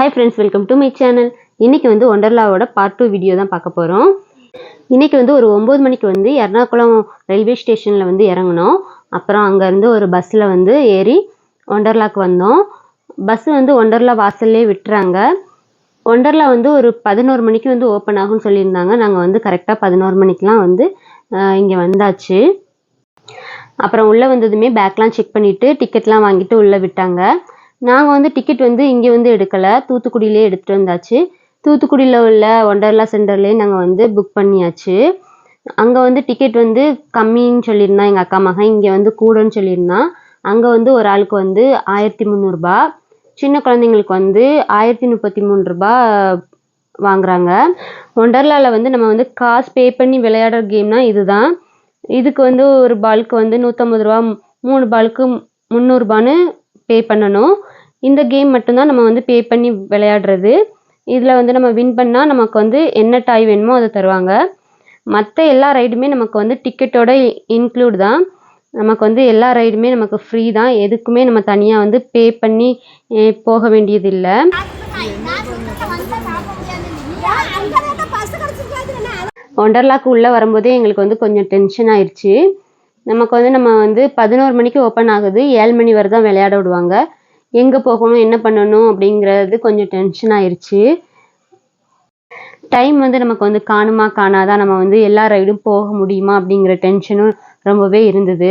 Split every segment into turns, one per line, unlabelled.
Hi friends welcome to my channel இன்றைக்கி வந்து ஒண்டர்லாவோட part two video தான் பார்க்க போகிறோம் இன்றைக்கி வந்து ஒரு ஒம்பது மணிக்கு வந்து எர்ணாகுளம் ரயில்வே ஸ்டேஷனில் வந்து இறங்கினோம். அப்புறம் அங்கேருந்து ஒரு பஸ்ஸில் வந்து ஏறி ஒண்டர்லாக்கு வந்தோம். பஸ் வந்து ஒண்டர்லா வாசல்லே விட்டுறாங்க. ஒண்டர்லா வந்து ஒரு பதினோரு மணிக்கு வந்து ஓப்பன் ஆகும்னு சொல்லியிருந்தாங்க. நாங்கள் வந்து கரெக்டாக பதினோரு மணிக்கெலாம் வந்து இங்கே வந்தாச்சு. அப்புறம் உள்ளே வந்ததுமே பேக்லாம் செக் பண்ணிவிட்டு டிக்கெட்லாம் வாங்கிட்டு உள்ளே விட்டாங்க. நாங்கள் வந்து டிக்கெட் வந்து இங்கே வந்து எடுக்கலை. தூத்துக்குடியிலே எடுத்துகிட்டு வந்தாச்சு. தூத்துக்குடியில் உள்ள ஒண்டர்லா சென்டர்லேயே நாங்கள் வந்து புக் பண்ணியாச்சு. அங்கே வந்து டிக்கெட் வந்து கம்மின்னு சொல்லியிருந்தான் எங்கள் அக்கா மகன் இங்கே வந்து கூடன்னு சொல்லியிருந்தான் அங்கே வந்து ஒரு ஆளுக்கு வந்து ஆயிரத்தி முந்நூறுரூபா சின்ன குழந்தைங்களுக்கு வந்து ஆயிரத்தி முப்பத்தி மூணு ரூபா வாங்குறாங்க. ஒண்டர்லாவில் வந்து நம்ம வந்து காசு பே பண்ணி விளையாடுற கேம்னா இதுதான். இதுக்கு வந்து ஒரு பாலுக்கு வந்து நூற்றம்பது ரூபா மூணு பாலுக்கு முந்நூறுபான்னு பே பண்ணணும். இந்த கேம் மட்டும்தான் நம்ம வந்து பே பண்ணி விளையாடுறது. இதில் வந்து நம்ம வின் பண்ணால் நமக்கு வந்து என்ன டாய் வேணுமோ அதை தருவாங்க. மற்ற எல்லா ரைடுமே நமக்கு வந்து டிக்கெட்டோட இன்க்ளூட் தான். நமக்கு வந்து எல்லா ரைடுமே நமக்கு ஃப்ரீ தான். எதுக்குமே நம்ம தனியாக வந்து பே பண்ணி போக வேண்டியதில்லை. ஒண்டர்லாக்கு உள்ளே வரும்போதே எங்களுக்கு வந்து கொஞ்சம் டென்ஷன் ஆயிடுச்சு நமக்கு வந்து நம்ம வந்து பதினோரு மணிக்கு ஓப்பன் ஆகுது. ஏழு மணி வரை தான் விளையாட விடுவாங்க. எங்கே போகணும் என்ன பண்ணணும் அப்படிங்கிறது கொஞ்சம் டென்ஷன் ஆயிடுச்சு டைம் வந்து நமக்கு வந்து காணுமா காணாதான் நம்ம வந்து எல்லா ரைடும் போக முடியுமா அப்படிங்கிற டென்ஷனும் ரொம்பவே இருந்தது.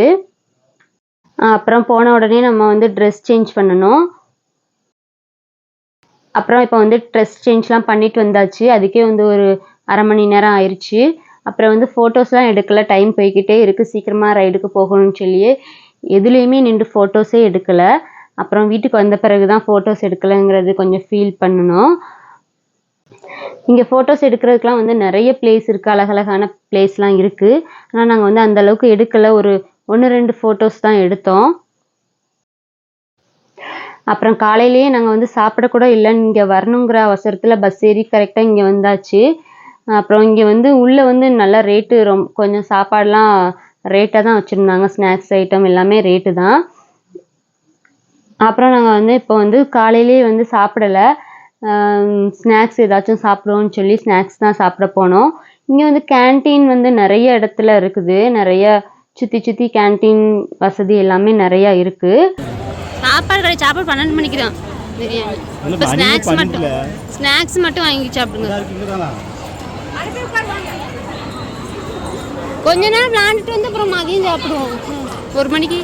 அப்புறம் போன உடனே நம்ம வந்து ட்ரெஸ் சேஞ்ச் பண்ணணும். அப்புறம் இப்போ வந்து ட்ரெஸ் சேஞ்ச்லாம் பண்ணிட்டு வந்தாச்சு. அதுக்கே வந்து ஒரு அரை மணி நேரம் ஆயிடுச்சு அப்புறம் வந்து ஃபோட்டோஸ்லாம் எடுக்கல டைம் போய்க்கிட்டே இருக்குது சீக்கிரமாக ரைடுக்கு போகணும்னு சொல்லியே எதுலேயுமே நின்று ஃபோட்டோஸே எடுக்கலை. அப்புறம் வீட்டுக்கு வந்த பிறகு தான் ஃபோட்டோஸ் எடுக்கலைங்கிறது கொஞ்சம் ஃபீல் பண்ணணும். இங்கே ஃபோட்டோஸ் எடுக்கிறதுக்குலாம் வந்து நிறைய பிளேஸ் இருக்குது அழகழகான பிளேஸ்லாம் இருக்குது ஆனால் நாங்கள் வந்து அந்தளவுக்கு எடுக்கலை. ஒரு ஒன்று ரெண்டு ஃபோட்டோஸ் தான் எடுத்தோம். அப்புறம் காலையிலேயே நாங்கள் வந்து சாப்பிடக்கூட இல்லை இங்கே வரணுங்கிற அவசரத்தில் பஸ் ஏறி கரெக்டாக இங்கே வந்தாச்சு. அப்புறம் இங்கே வந்து உள்ளே வந்து நல்லா ரேட்டு ரொம் கொஞ்சம் சாப்பாடெலாம் ரேட்டாக தான் வச்சுருந்தாங்க. ஸ்நாக்ஸ் ஐட்டம் எல்லாமே ரேட்டு தான். அப்புறம் நாங்கள் வந்து இப்போ வந்து காலையிலேயே வந்து சாப்பிடலை. ஸ்நாக்ஸ் ஏதாச்சும் சாப்பிடுவோம்னு சொல்லி ஸ்நாக்ஸ் தான் சாப்பிட போனோம். இங்கே வந்து கேண்டீன் வந்து நிறைய இடத்துல இருக்குது. நிறைய சுற்றி சுற்றி கேண்டீன் வசதி எல்லாமே நிறையா இருக்குது
சாப்பாடு கடை சாப்பாடு பன்னெண்டு மணிக்கு தான். பிரியாணி இப்போ ஸ்நாக்ஸ் மட்டும். ஸ்நாக்ஸ் மட்டும் வாங்கி சாப்பிடுங்க. கொஞ்ச நேரம் விளாண்டுட்டு வந்து அப்புறம் மதியம் சாப்பிடுவோம். ஒரு மணிக்கு.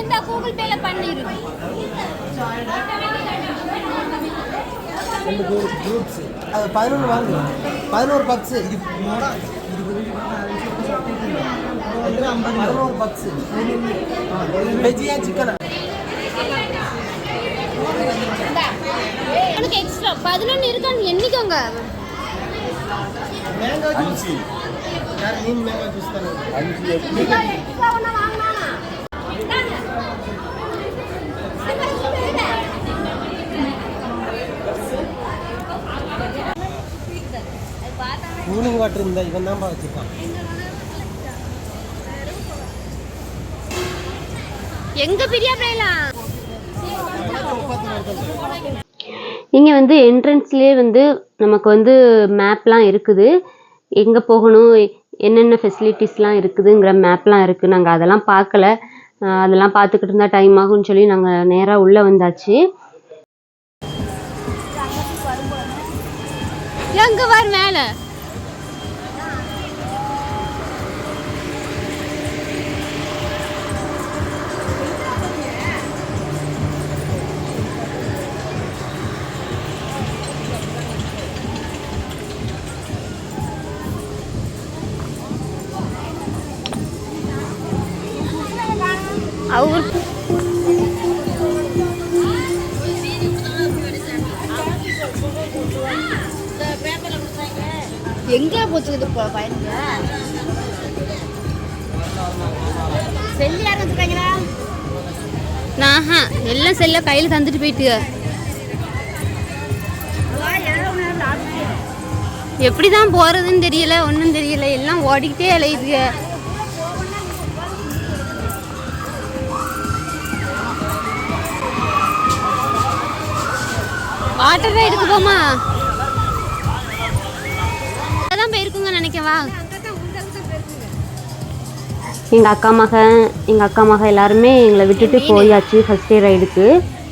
இந்த கூகுள் பேல பண்ணிடு
அது பதினொன்று வாங்கு. பதினோரு பக்ஸு இது பக்ஸு வெஜ்ஜியா சிக்கனா
உனக்கு எக்ஸ்ட்ரா பதினொன்று இருக்கான்னு எண்ணிக்கோங்க
மேங்கோ ஜூஸ் நீ மேங்கோ ஜூஸ் தானே கூலிங் வாட்டர் இருந்தா இவன் தான் வச்சுருக்கான்
எங்க பிரியாப்லாம்
இங்கே வந்து என்ட்ரன்ஸ்லேயே வந்து நமக்கு வந்து மேப்லாம் இருக்குது. எங்கே போகணும் என்னென்ன ஃபெசிலிட்டிஸ்லாம் இருக்குதுங்கிற மேப்லாம் இருக்குது நாங்கள் அதெல்லாம் பார்க்கல. அதெல்லாம் பார்த்துக்கிட்டு இருந்தால் டைம் ஆகும்னு சொல்லி நாங்கள் நேராக உள்ளே வந்தாச்சு.
எங்க வர மேல? எங்க போச்சு இது பையனுங்க செல்லு யாரும் வச்சுருக்காங்களா? எல்லாம் செல்ல கையில் தந்துட்டு போயிட்டு எப்படி தான் போகிறதுன்னு தெரியல ஒன்றும் தெரியல எல்லாம் ஓடிக்கிட்டே அலையுதுங்க வாட்டர் ரைடுக்கு போமா
எங்கள் அக்கா மகன் எங்கள் அக்கா மகன் எல்லாருமே எங்களை விட்டுட்டு போயாச்சு ஃபஸ்ட் டே ரைடுக்கு.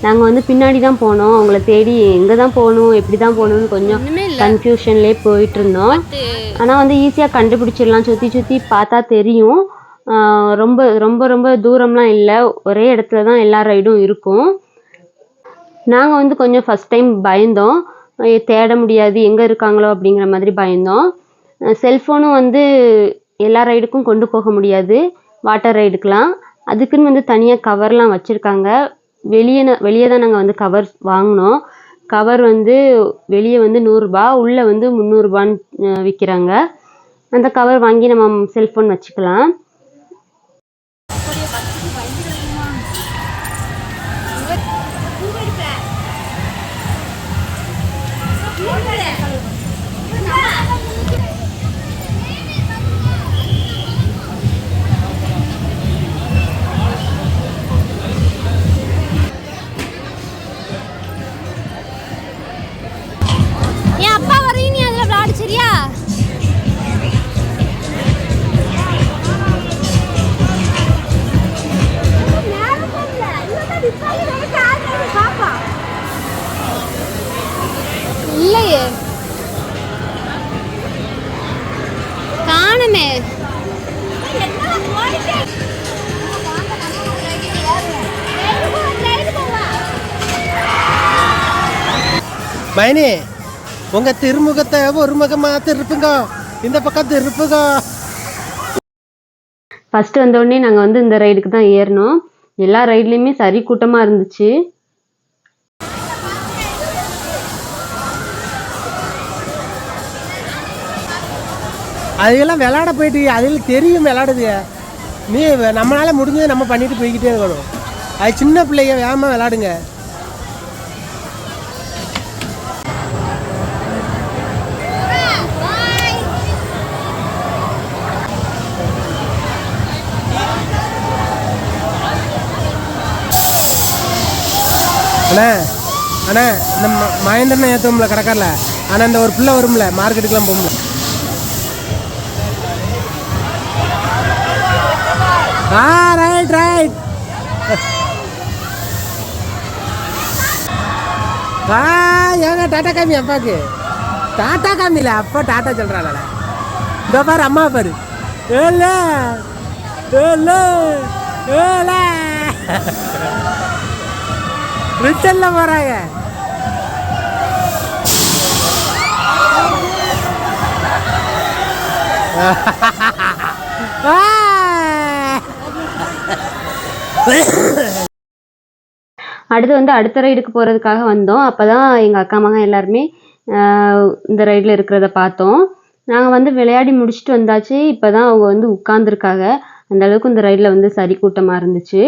நாங்கள் வந்து பின்னாடி தான் போனோம். அவங்கள தேடி எங்கே தான் போகணும் எப்படி தான் போகணும்னு கொஞ்சம் கன்ஃபியூஷன்லேயே போயிட்டு இருந்தோம். ஆனால் வந்து ஈஸியாக கண்டுபிடிச்சிடலாம். சுற்றி சுற்றி பார்த்தா தெரியும். ரொம்ப ரொம்ப ரொம்ப தூரம்லாம் இல்லை. ஒரே இடத்துல தான் எல்லா ரைடும் இருக்கும். நாங்கள் வந்து கொஞ்சம் ஃபஸ்ட் டைம் பயந்தோம். தேட முடியாது. எங்கே இருக்காங்களோ அப்படிங்கிற மாதிரி பயந்தோம். செல்ஃபோனும் வந்து எல்லா ரைடுக்கும் கொண்டு போக முடியாது. வாட்டர் ரைடுக்கெலாம் அதுக்குன்னு வந்து தனியாக கவர்லாம் வச்சுருக்காங்க. வெளியே வெளியே தான் நாங்கள் வந்து கவர் வாங்கினோம். கவர் வந்து வெளியே வந்து நூறுரூபா உள்ளே வந்து முந்நூறுரூபான்னு விற்கிறாங்க அந்த கவர் வாங்கி நம்ம செல்ஃபோன் வச்சுக்கலாம்.
அதில் இல்லையே. காணுமே.
மைனி உங்க திருமுகத்தை ஒரு முகமா திருப்புங்க. இந்த பக்கம் திருப்புங்க.
ஃபஸ்ட்டு வந்தோடனே நாங்கள் வந்து இந்த ரைடுக்கு தான் ஏறினோம் எல்லா ரைட்லேயுமே சரி கூட்டமாக இருந்துச்சு.
அதெல்லாம் விளாட போயிட்டு அதில் தெரியும் விளாடுது நீ நம்மளால முடிஞ்சதை நம்ம பண்ணிட்டு போய்கிட்டே இருக்கணும். அது சின்ன பிள்ளைங்க வேகமாக விளாடுங்க அண்ணே அண்ணே இந்த ம- மகேந்திரனை ஏற்றுவோம்ல கடைக்காரில் ஆனால் இந்த ஒரு பிள்ளை வரும்ல மார்க்கெட்டுக்கெலாம் போகும்ல. ஆ ரைட் ரைட் ஆ ஏங்க டாட்டா காமி அப்பாக்கு டாட்டா காமில அப்பா டாட்டா சொல்கிறாள் இதோ பாரு அம்மா பாரு. ஏல ஏல ஏல. ரிட்டன்ல போறாங்க.
அடுத்து வந்து அடுத்த ரைடுக்கு போகிறதுக்காக வந்தோம். அப்போ தான் எங்கள் அக்கா மகன் எல்லாருமே இந்த ரைடில் இருக்கிறத பார்த்தோம். நாங்கள் வந்து விளையாடி முடிச்சுட்டு வந்தாச்சு. இப்போ தான் அவங்க வந்து உட்காந்துருக்காங்க அந்த அளவுக்கு இந்த ரைடில் வந்து சரி கூட்டமாக இருந்துச்சு.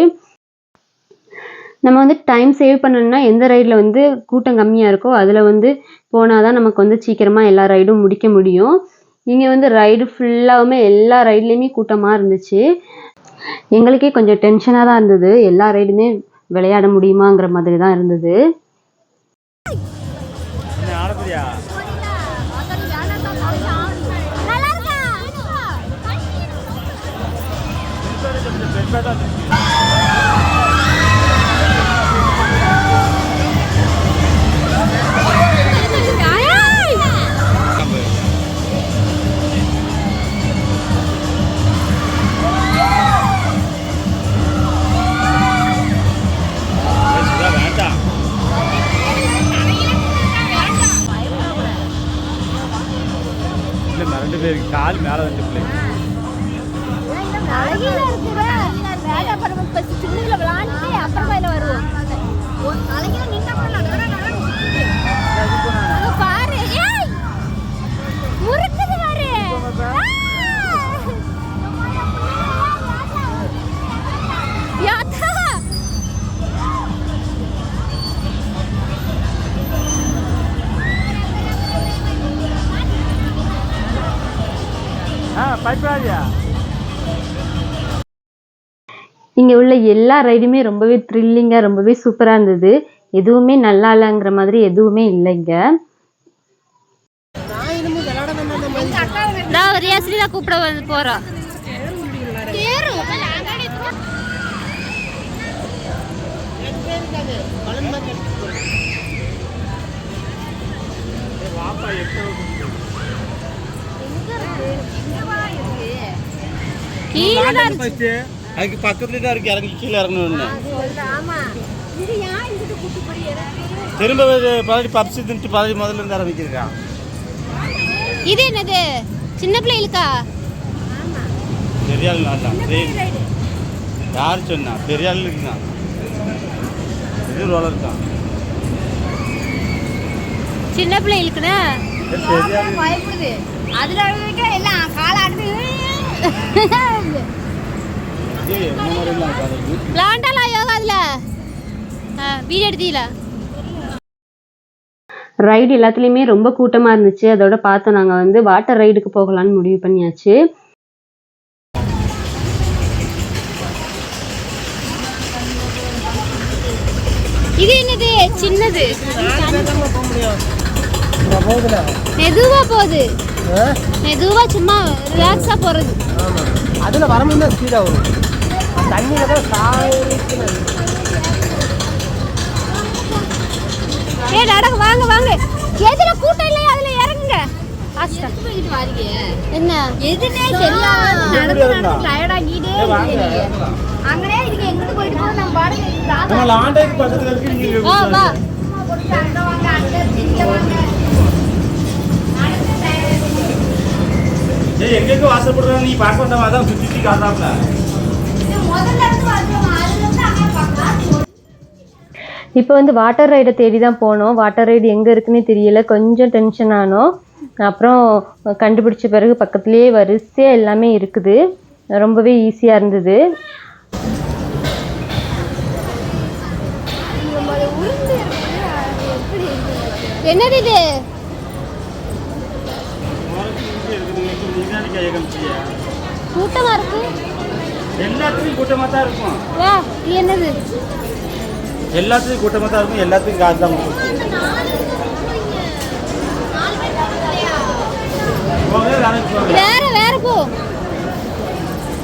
நம்ம வந்து டைம் சேவ் பண்ணணும்னா எந்த ரைடில் வந்து கூட்டம் கம்மியாக இருக்கோ அதில் வந்து போனால் தான் நமக்கு வந்து சீக்கிரமாக எல்லா ரைடும் முடிக்க முடியும். இங்கே வந்து ரைடு ஃபுல்லாகவுமே எல்லா ரைட்லேயுமே கூட்டமாக இருந்துச்சு. எங்களுக்கே கொஞ்சம் டென்ஷனாக தான் இருந்தது. எல்லா ரைடுமே விளையாட முடியுமாங்கிற மாதிரி தான் இருந்தது.
இல்லைம்மா கால் மேலே வந்து
இங்கே உள்ள எல்லா ரைடுமே ரொம்பவே த்ரில்லிங்காக ரொம்பவே சூப்பராக இருந்தது. எதுவுமே நல்லா இல்லைங்கிற மாதிரி எதுவுமே இல்லைங்க.
நான்
கூப்பிட வந்து
எடுத்துட்டு போறேன்.
கீழே தான்
அதுக்கு பக்கத்துல தான் இருக்கு. இறங்கி கீழே இறங்கணும்னு. திரும்ப பதவி பப்ஸ் தின்ட்டு பதவி முதல்ல இருந்து ஆரம்பிச்சிருக்கான்
இது என்னது? சின்ன பிள்ளைகளுக்கா?
பெரிய ஆள் நான் தான் யார் சொன்னா? பெரிய ஆளுக்கு தான் இது ரோலர் தான்
சின்ன
ஆளு
பயப்படுது. அதுல எல்லாம் காலாட்டு
இது
யோகா அதுல வீடியோ எடுத்தீங்களா
ரைடு எல்லாத்துலேயுமே ரொம்ப கூட்டமாக இருந்துச்சு. அதோட பார்த்தோம். நாங்கள் வந்து வாட்டர் ரைடுக்கு போகலான்னு முடிவு பண்ணியாச்சு.
இது என்னது? சின்னது. மெதுவா போகுது? மெதுவா சும்மா ரிலாக்ஸா போறது.
அதுல வரும்போது தான் ஸ்பீடாக வரும். தண்ணியில தான்
ஏ நடக்க வாங்க வாங்க. எதுல கூட்டம் இல்லையா அதுல இறங்குங்க. என்ன? எதுனே அங்கனே இதுக்கு எங்கிட்டு போயிட்டு போறோம் நம்ம பாடு
நம்ம லாண்டைக்கு பக்கத்துல இருக்கு நீங்க
வா வா.
ஏய் எங்கெங்க வாசப்படுறாங்க? நீ பார்க்க அதான் சுத்தி சுத்தி காட்டாப்ல
இப்போ வந்து வாட்டர் ரைடை தேடி தான் போனோம். வாட்டர் ரைடு எங்கே இருக்குன்னே தெரியல. கொஞ்சம் டென்ஷன் ஆனோம். அப்புறம் கண்டுபிடிச்ச பிறகு பக்கத்துலேயே வரிசையாக எல்லாமே இருக்குது. ரொம்பவே ஈஸியாக இருந்தது.
என்னது இது? கூட்டமா இருக்கு.
எல்லாத்துக்கும் கூட்டமா தான் இருக்கும்.
வா இது என்னது?
எல்லாத்துக்கும் கூட்டமா தான் இருக்கும் எல்லாத்துக்கும் காசு தான்.
வேற வேற போ.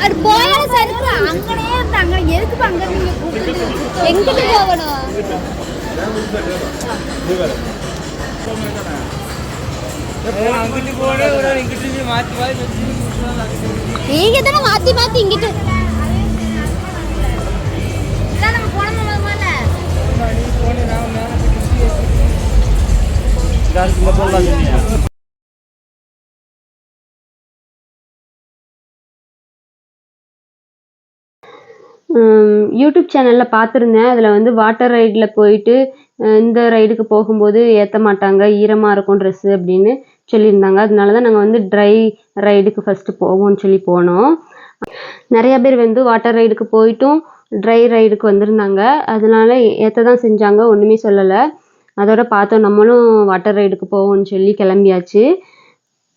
அது போயாலும் சரி அங்கனே இருந்து அங்க எதுக்கு அங்க நீங்க கூப்பிட்டு எங்கிட்டு போகணும்? நீங்க தானே மாத்தி மாத்தி இங்கிட்டு
karşısında இங்க
யூடியூப் சேனலில் பார்த்துருந்தேன். அதில் வந்து வாட்டர் ரைடில் போயிட்டு இந்த ரைடுக்கு போகும்போது ஏற்ற மாட்டாங்க ஈரமாக இருக்கும் ட்ரெஸ்ஸு அப்படின்னு சொல்லியிருந்தாங்க. அதனால தான் நாங்கள் வந்து ட்ரை ரைடுக்கு ஃபஸ்ட்டு போவோம்னு சொல்லி போனோம். நிறைய பேர் வந்து வாட்டர் ரைடுக்கு போயிட்டும் ட்ரை ரைடுக்கு வந்திருந்தாங்க. அதனால ஏற்ற தான் செஞ்சாங்க ஒன்றுமே சொல்லலை. அதோட பார்த்தோம் நம்மளும் வாட்டர் ரைடுக்கு போவோம்னு சொல்லி கிளம்பியாச்சு.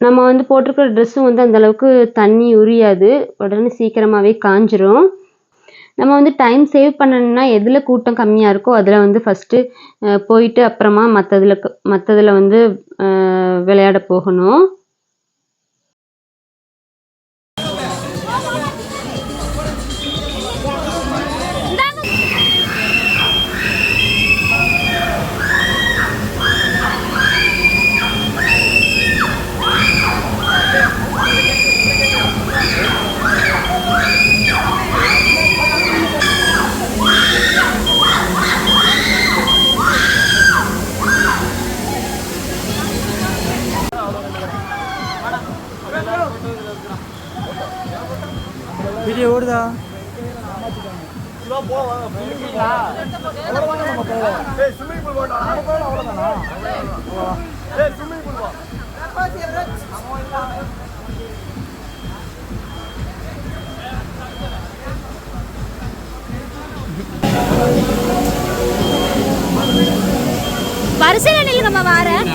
நம்ம வந்து போட்டிருக்கிற ட்ரெஸ்ஸும் வந்து அந்தளவுக்கு தண்ணி உரியாது. உடனே சீக்கிரமாகவே காஞ்சிரும். நம்ம வந்து டைம் சேவ் பண்ணணும்னா எதில் கூட்டம் கம்மியாக இருக்கோ அதில் வந்து ஃபஸ்ட்டு போயிட்டு அப்புறமா மற்றதுல மற்றதில் வந்து விளையாட போகணும்.
வரிசையில் நில்லுங்கம்மா வாரேன்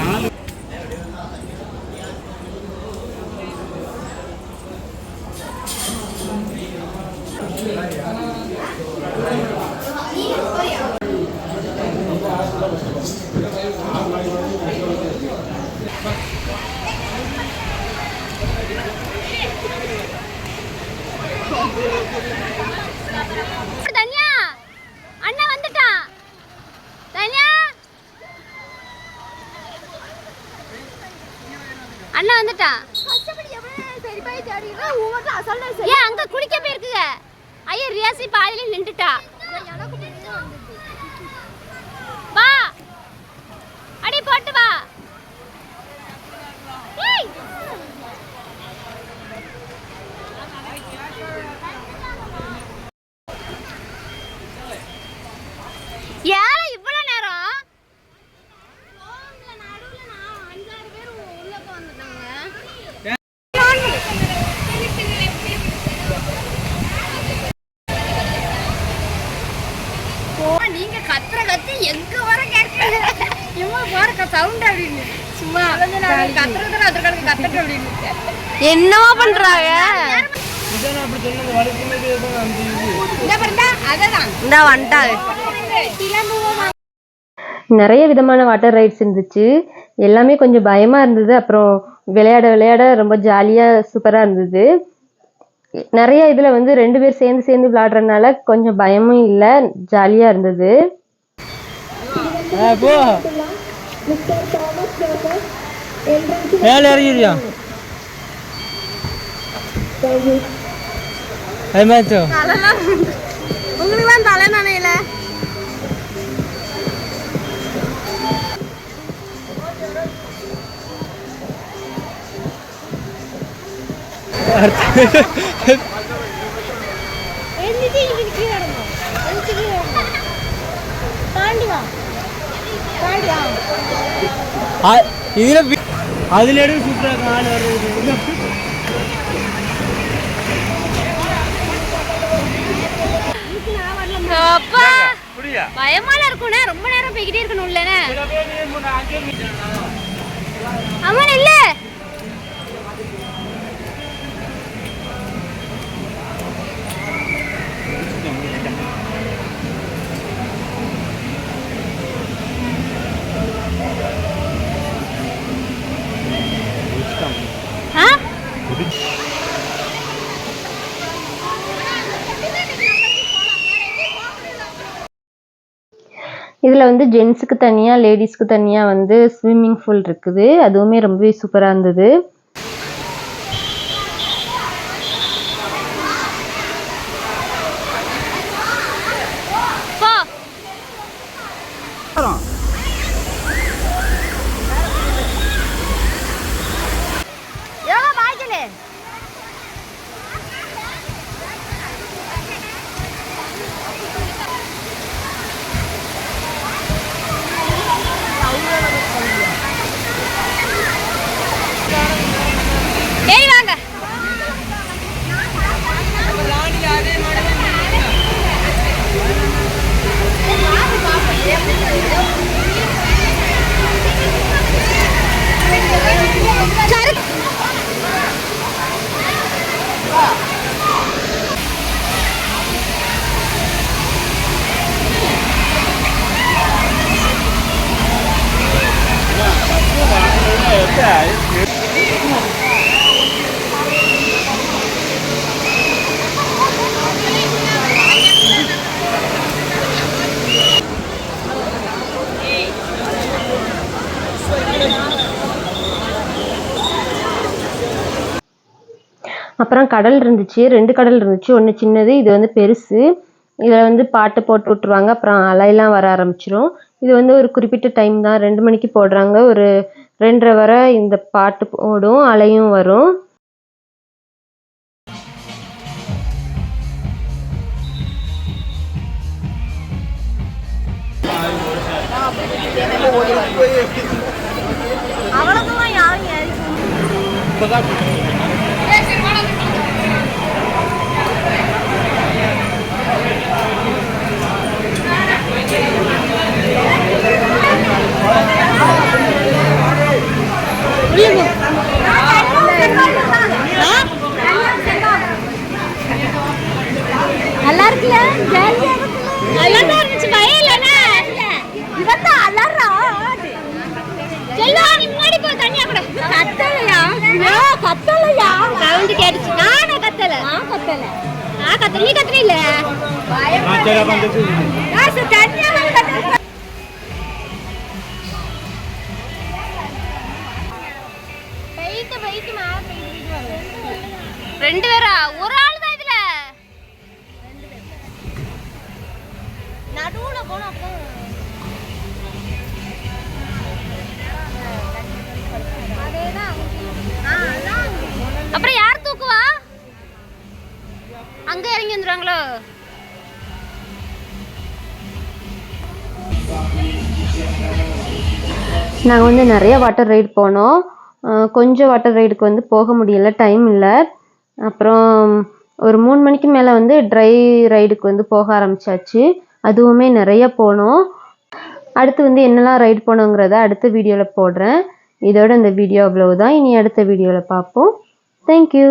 தனியா அண்ணன் வந்துட்டான் தனியா அண்ணன் வந்துட்டான் ஏன் அங்க குளிக்க போயிருக்குங்க? ஐயா ரியாசி பாதியில நின்றுட்டா வா அடி போட்டு வா ஏய் ஏன் இவ்வளவு நேரம் நீங்க கத்துற கத்து எங்க வர கேட்கல இவங்க போற சவுண்ட் அப்படின்னு சும்மா கத்துறதுல அதற்கு கத்துட்டு அப்படின்னு என்னவா பண்றாங்க? இந்த வந்துட்டாங்க
நிறைய விதமான வாட்டர் ரைட்ஸ் இருந்துச்சு. எல்லாமே கொஞ்சம் பயமா இருந்தது. அப்புறம் விளையாட விளையாட ரொம்ப ஜாலியா சூப்பரா இருந்தது. நிறைய இதுல வந்து ரெண்டு பேர் சேர்ந்து சேர்ந்து விளையாடுறதுனால கொஞ்சம் பயமும் இல்லை ஜாலியா இருந்தது.
போ. மேலே இறங்கிடுயா அது மாதிரி
உங்களுக்கு தான் தலை நனையில
இதில் அதில் எடுத்து சூப்பராக கால் வருது
பயமால இருக்கும்ண்ணே ரொம்ப நேரம் போய்கிட்டே இருக்கணும் இல்லைண்ணே அம்மா இல்ல ஆ
இதுல வந்து ஜென்ஸுக்கு தனியா லேடிஸ்க்கு தனியா வந்து ஸ்விம்மிங் ஃபூல் இருக்குது. அதுவுமே ரொம்பவே சூப்பரா இருந்தது. அப்புறம் கடல் இருந்துச்சு ரெண்டு கடல் இருந்துச்சு. ஒன்று சின்னது இது வந்து பெருசு. இதில் வந்து பாட்டு போட்டு விட்ருவாங்க அப்புறம் அலையெல்லாம் வர ஆரம்பிச்சிரும். இது வந்து ஒரு குறிப்பிட்ட டைம் தான். ரெண்டு மணிக்கு போடுறாங்க. ஒரு ரெண்டரை வரை இந்த பாட்டு போடும் அலையும் வரும்.
அவ்வளோதான் யாரும் நல்லா இருக்குல்ல? நல்லா தான் இருந்துச்சு வயலனா இவன் தான் அலறா. செல்லா நீ முன்னாடி போ. தனியா கூட. கத்தலையா? ஐயோ கத்தலையா? சவுண்ட் கேட்டுச்சு.
நானே கத்தல. கத்தல. நான் கத்தல. நீ கத்தல இல்ல?
தனியா வந்து ரெண்டு பேரா? ஒரு ஆள் தான் இதுல. நடுவுல போனா அப்பதான் அப்புறம் யார் தூக்குவா? அங்க இறங்கி வந்துருவாங்களோ?
நாங்கள் வந்து நிறைய வாட்டர் ரைடு போனோம். கொஞ்சம் வாட்டர் ரைடுக்கு வந்து போக முடியல டைம் இல்லை. அப்புறம் ஒரு மூணு மணிக்கு மேலே வந்து ட்ரை ரைடுக்கு வந்து போக ஆரம்பிச்சாச்சு. அதுவுமே நிறைய போனோம். அடுத்து வந்து என்னெல்லாம் ரைடு போனோங்கிறத அடுத்த வீடியோவில் போடுறேன். இதோட இந்த வீடியோ அவ்வளவுதான். இனி அடுத்த வீடியோவில் பார்ப்போம். தேங்க்யூ